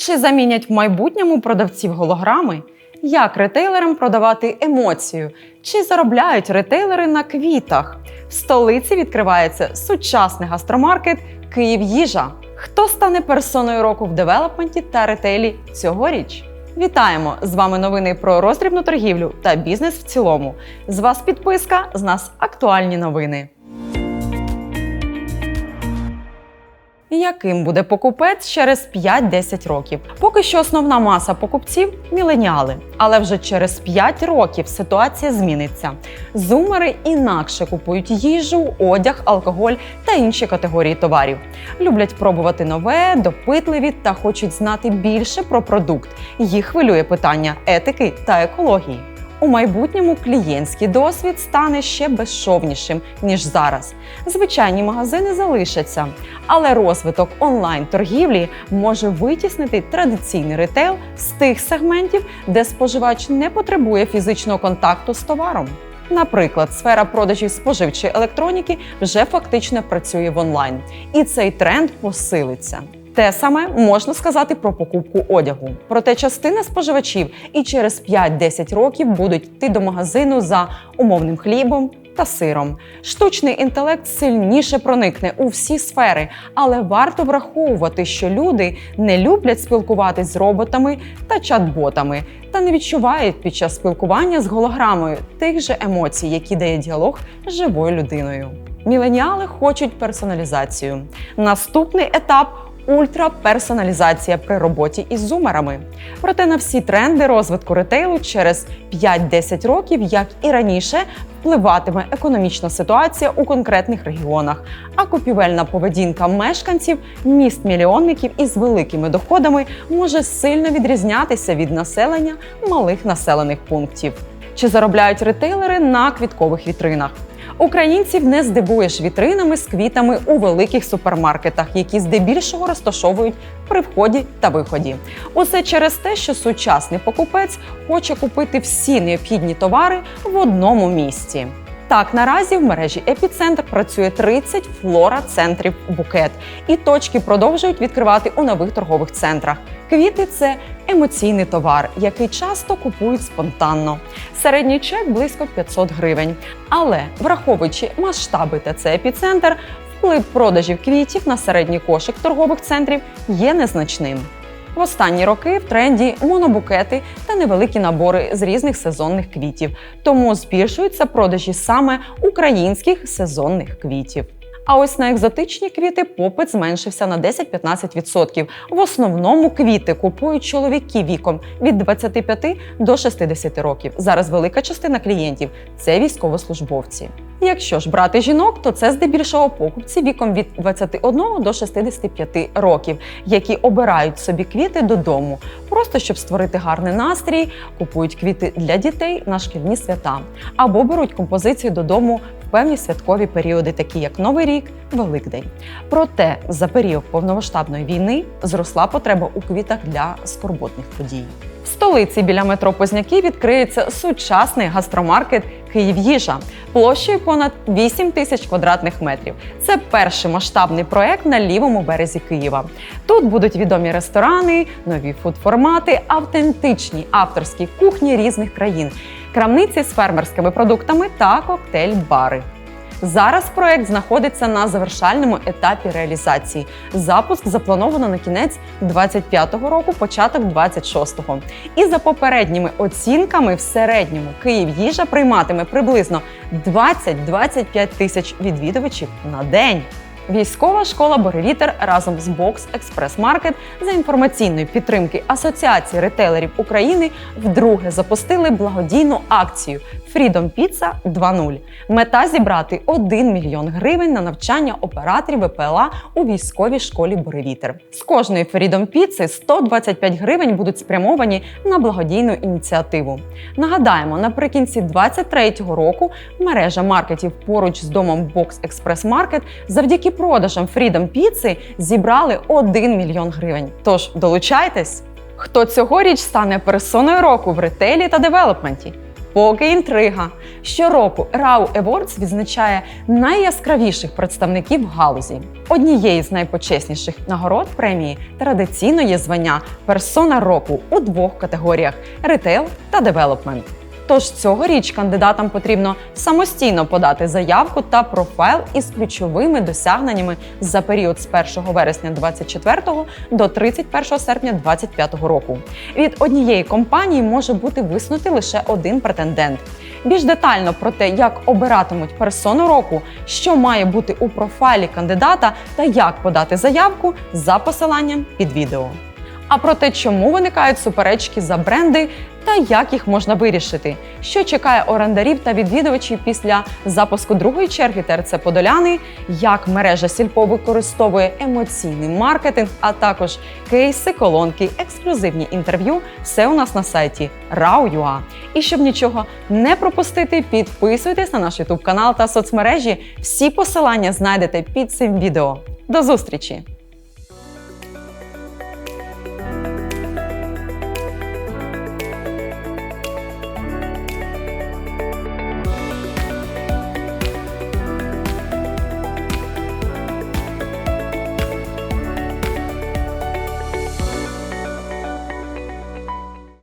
Чи замінять в майбутньому продавців голограми? Як ретейлерам продавати емоцію? Чи заробляють ретейлери на квітах? В столиці відкривається сучасний гастромаркет Київ Їжа. Хто стане персоною року в девелопменті та ретейлі цьогоріч? Вітаємо! З вами новини про роздрібну торгівлю та бізнес в цілому. З вас підписка, з нас актуальні новини. Яким буде покупець через 5-10 років? Поки що основна маса покупців міленіали, але вже через 5 років ситуація зміниться. Зумери інакше купують їжу, одяг, алкоголь та інші категорії товарів. Люблять пробувати нове, допитливі та хочуть знати більше про продукт. Їх хвилює питання етики та екології. У майбутньому клієнтський досвід стане ще безшовнішим ніж зараз. Звичайні магазини залишаться, але розвиток онлайн-торгівлі може витіснити традиційний ретейл з тих сегментів, де споживач не потребує фізичного контакту з товаром. Наприклад, сфера продажів споживчої електроніки вже фактично працює в онлайн, і цей тренд посилиться. Те саме можна сказати про покупку одягу. Проте частина споживачів і через 5-10 років будуть йти до магазину за умовним хлібом та сиром. Штучний інтелект сильніше проникне у всі сфери, але варто враховувати, що люди не люблять спілкуватись з роботами та чат-ботами та не відчувають під час спілкування з голограмою тих же емоцій, які дає діалог з живою людиною. Міленіали хочуть персоналізацію. Наступний етап ультраперсоналізація при роботі із зумерами. Проте на всі тренди розвитку ретейлу через 5-10 років, як і раніше, впливатиме економічна ситуація у конкретних регіонах, а купівельна поведінка мешканців міст мільйонників із великими доходами може сильно відрізнятися від населення малих населених пунктів. Чи заробляють ретейлери на квіткових вітринах? Українців не здивуєш вітринами з квітами у великих супермаркетах, які здебільшого розташовують при вході та виході. Усе через те, що сучасний покупець хоче купити всі необхідні товари в одному місці. Так, наразі в мережі Епіцентр працює 30 флора-центрів букет, і точки продовжують відкривати у нових торгових центрах. Квіти це емоційний товар, який часто купують спонтанно. Середній чек близько 500 гривень. Але враховуючи масштаби та це епіцентр, вплив продажів квітів на середній кошик торгових центрів є незначним. В останні роки в тренді монобукети та невеликі набори з різних сезонних квітів, тому збільшуються продажі саме українських сезонних квітів. А ось на екзотичні квіти попит зменшився на 10-15%. В основному квіти купують чоловіки віком від 25 до 60 років. Зараз велика частина клієнтів це військовослужбовці. Якщо ж брати жінок, то це здебільшого покупці віком від 21 до 65 років, які обирають собі квіти додому, просто щоб створити гарний настрій, купують квіти для дітей на шкільні свята або беруть композицію додому певні святкові періоди, такі як Новий рік, Великдень. Проте за період повномасштабної війни зросла потреба у квітах для скорботних подій. В столиці біля метро Позняки відкриється сучасний гастромаркет Київ їжа площею понад 8 тисяч квадратних метрів. Це перший масштабний проект на лівому березі Києва. Тут будуть відомі ресторани, нові фуд-формати, автентичні авторські кухні різних країн, крамниці з фермерськими продуктами та коктейль-бари. Зараз проект знаходиться на завершальному етапі реалізації. Запуск заплановано на кінець 25-го року, початок 26-го. І за попередніми оцінками, в середньому Київ їжа прийматиме приблизно 20-25 тисяч відвідувачів на день. Військова школа Борелітер разом з Бокс Експрес Маркет за інформаційної підтримки Асоціації ретейлерів України вдруге запустили благодійну акцію Freedom Pizza 2.0. Мета зібрати 1 мільйон гривень на навчання операторів ВПЛА у військовій школі Боревітер. З кожної Freedom Pizza 125 гривень будуть спрямовані на благодійну ініціативу. Нагадаємо, наприкінці 2023 року мережа маркетів поруч з домом Бокс Експрес Маркет завдяки продажам Freedom Pizza зібрали 1 мільйон гривень. Тож долучайтесь! Хто цьогоріч стане персоною року в ретейлі та девелопменті? Поки інтрига. Щороку RAW Awards відзначає найяскравіших представників галузі. Однією з найпочесніших нагород премії традиційно є звання персона року у двох категоріях ретейл та девелопмент. Тож цьогоріч кандидатам потрібно самостійно подати заявку та профайл із ключовими досягненнями за період з 1 вересня 2024 до 31 серпня 2025 року. Від однієї компанії може бути висунутий лише один претендент. Більш детально про те, як обиратимуть персону року, що має бути у профайлі кандидата та як подати заявку за посиланням під відео. А про те, чому виникають суперечки за бренди та як їх можна вирішити, що чекає орендарів та відвідувачів після запуску другої черги ТРЦ Подоляни, як мережа Сільпо використовує емоційний маркетинг, а також кейси, колонки, ексклюзивні інтерв'ю. Все у нас на сайті RAW.ua. І щоб нічого не пропустити, підписуйтесь на наш YouTube канал та соцмережі. Всі посилання знайдете під цим відео. До зустрічі!